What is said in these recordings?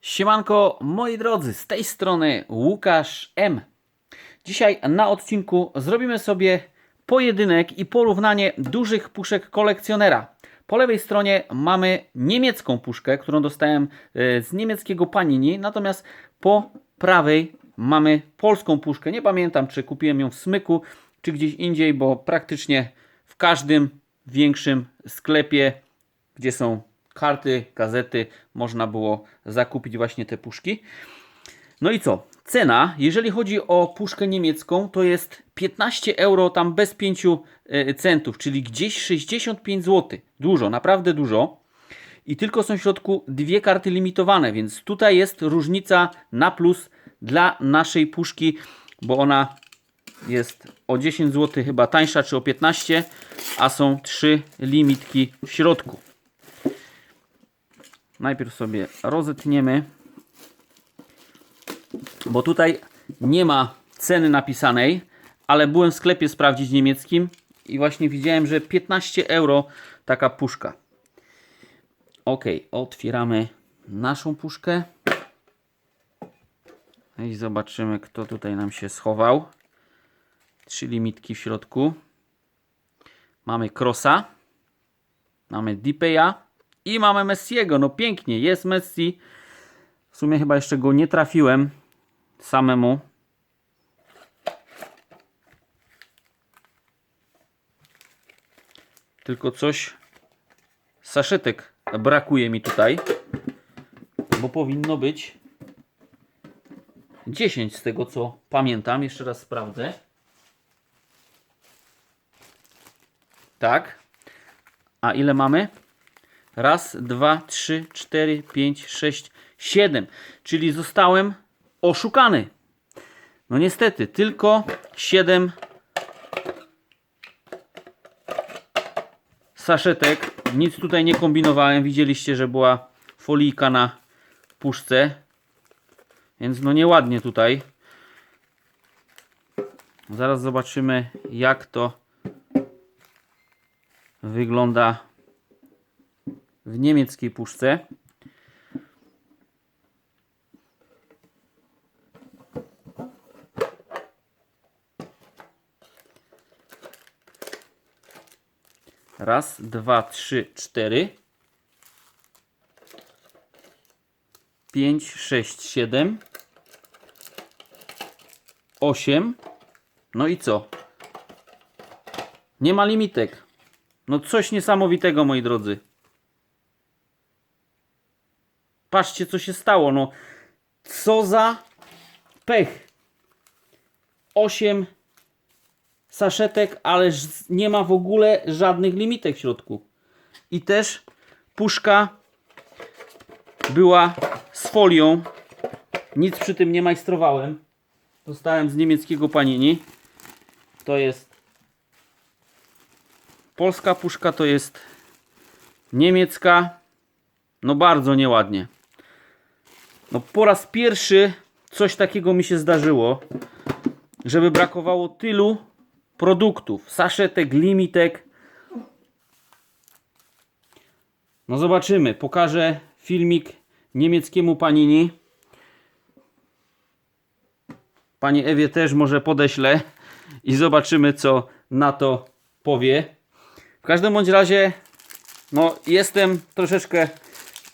Siemanko, moi drodzy, z tej strony Łukasz M. Dzisiaj na odcinku zrobimy sobie pojedynek i porównanie dużych puszek kolekcjonera. Po lewej stronie mamy niemiecką puszkę, którą dostałem e, z niemieckiego Panini, natomiast po prawej mamy polską puszkę. Nie pamiętam, czy kupiłem ją w Smyku, czy gdzieś indziej, bo praktycznie w każdym większym sklepie, gdzie są karty, gazety, można było zakupić właśnie te puszki. No i co? Cena, jeżeli chodzi o puszkę niemiecką, to jest 15 euro tam bez 5 e, centów, czyli gdzieś 65 zł. Dużo, naprawdę dużo. I tylko są w środku dwie karty limitowane, więc tutaj jest różnica na plus dla naszej puszki, bo ona jest o 10 zł chyba tańsza, czy o 15, a są trzy limitki w środku. Najpierw sobie rozetniemy, bo tutaj nie ma ceny napisanej, ale byłem w sklepie sprawdzić niemieckim i właśnie widziałem, że 15 euro taka puszka. Ok, otwieramy naszą puszkę i zobaczymy, kto tutaj nam się schował. Trzy limitki w środku. Mamy Krosa, mamy Dipeya i mamy Messiego. No pięknie, jest Messi. W sumie chyba jeszcze go nie trafiłem samemu. Tylko coś saszetek brakuje mi tutaj. Bo powinno być 10 z tego co pamiętam. Jeszcze raz sprawdzę. Tak. A ile mamy? Raz, dwa, trzy, cztery, pięć, sześć, siedem. Czyli zostałem oszukany. No niestety, tylko siedem saszetek. Nic tutaj nie kombinowałem. Widzieliście, że była folijka na puszce. Więc no nieładnie tutaj. Zaraz zobaczymy jak to wygląda w niemieckiej puszce. Raz, dwa, trzy, cztery. Pięć, sześć, siedem. Osiem. No i co? Nie ma limitek. No coś niesamowitego, moi drodzy. Patrzcie, co się stało. No, co za pech. 8 saszetek, ale nie ma w ogóle żadnych limitek w środku. I też puszka była z folią. Nic przy tym nie majstrowałem. Dostałem z niemieckiego panini. To jest polska puszka, to jest niemiecka. No bardzo nieładnie. No po raz pierwszy coś takiego mi się zdarzyło, żeby brakowało tylu produktów, saszetek, limitek. No zobaczymy, pokażę filmik niemieckiemu panini. Pani Ewie też może podeślę i zobaczymy co na to powie. W każdym bądź razie no jestem troszeczkę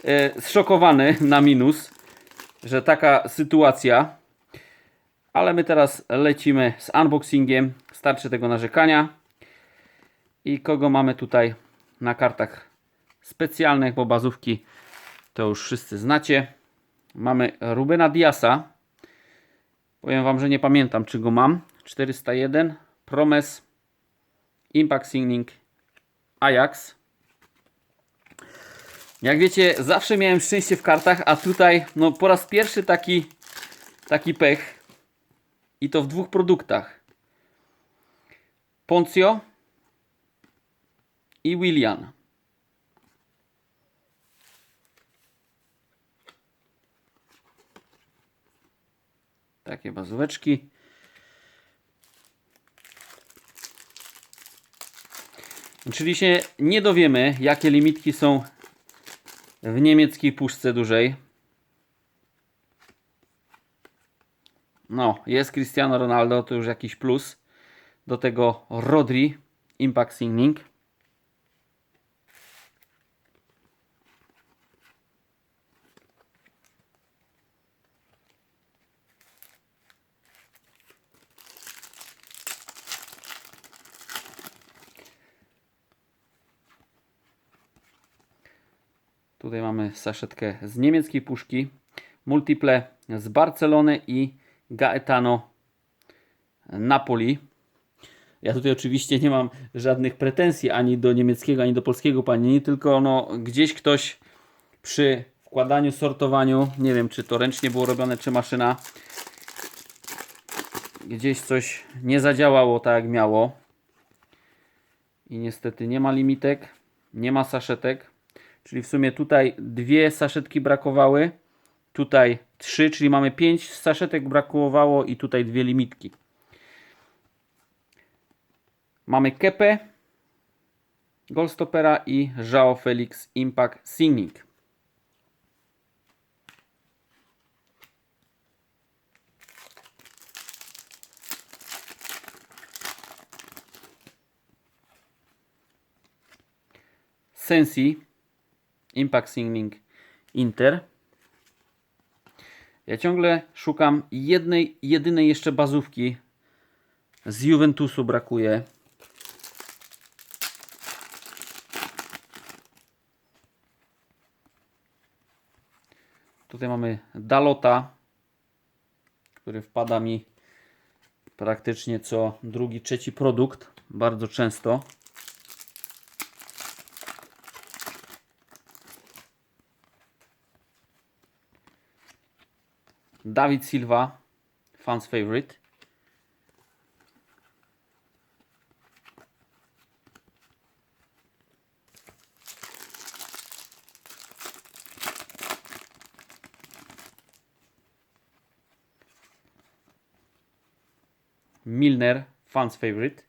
e, zszokowany na minus, że taka sytuacja. Ale my teraz lecimy z unboxingiem. Starczy tego narzekania. I kogo mamy tutaj na kartach specjalnych, bo bazówki to już wszyscy znacie. Mamy Rubena Diasa. Powiem Wam, że nie pamiętam, czy go mam. 401, Promes, Impact Signing, Ajax. Jak wiecie, zawsze miałem szczęście w kartach, a tutaj no, po raz pierwszy taki, taki pech. I to w dwóch produktach. Poncio i Willian. Takie bazóweczki. Czyli się nie dowiemy, jakie limitki są w niemieckiej puszce dużej. No, jest Cristiano Ronaldo, to już jakiś plus. Do tego Rodri, Impact Signing. Tutaj mamy saszetkę z niemieckiej puszki, multiple z Barcelony i Gaetano Napoli. Ja tutaj oczywiście nie mam żadnych pretensji ani do niemieckiego, ani do polskiego panini, tylko no, gdzieś ktoś przy wkładaniu, sortowaniu, nie wiem czy to ręcznie było robione, czy maszyna, gdzieś coś nie zadziałało tak jak miało. I niestety nie ma limitek, nie ma saszetek. Czyli w sumie tutaj dwie saszetki brakowały, tutaj trzy, czyli mamy pięć saszetek brakowało i tutaj dwie limitki. Mamy Kepę, Goldstoppera i Joao Felix Impact Signing. Sensi Impact Signing Inter. Ja ciągle szukam jednej, jedynej jeszcze bazówki. Z Juventusu brakuje. Tutaj mamy Dalota, który wpada mi praktycznie co drugi, trzeci produkt. Bardzo często. David Silva, fans favorite. Milner, fans favorite.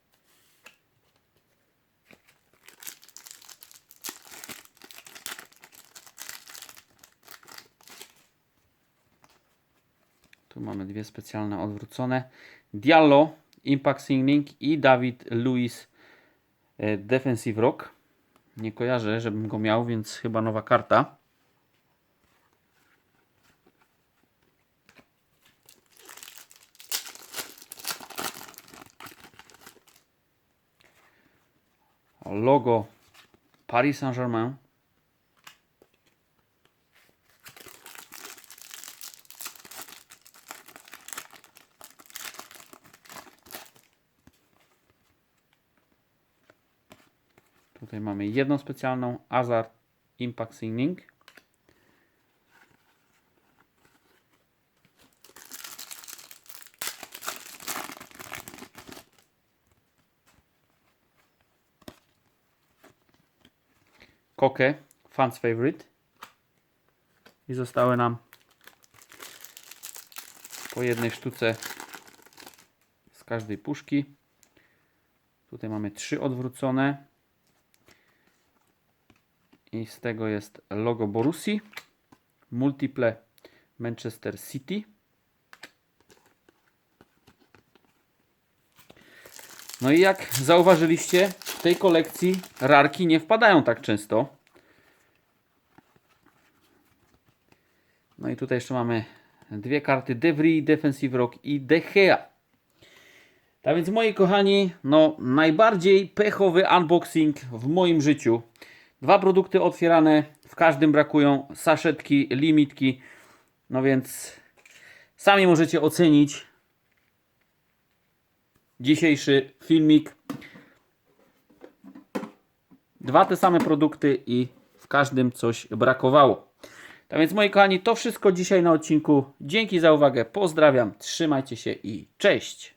Tu mamy dwie specjalne odwrócone. Diallo, Impact Signing i David e, Defensive Rock. Nie kojarzę, żebym go miał, więc chyba nowa karta. Logo Paris Saint-Germain. Tutaj mamy jedną specjalną Azar Impact Signing. Kokę, fans favorite. I zostały nam po jednej sztuce z każdej puszki. Tutaj mamy trzy odwrócone. I z tego jest logo Borusi, Multiple Manchester City. No i jak zauważyliście, w tej kolekcji rarki nie wpadają tak często. No i tutaj jeszcze mamy dwie karty Devry, Defensive Rock i De Gea. Tak więc moi kochani, no najbardziej pechowy unboxing w moim życiu. Dwa produkty otwierane, w każdym brakują saszetki, limitki. No więc sami możecie ocenić dzisiejszy filmik. Dwa te same produkty i w każdym coś brakowało. Tak więc moi kochani, to wszystko dzisiaj na odcinku. Dzięki za uwagę, pozdrawiam, trzymajcie się i cześć!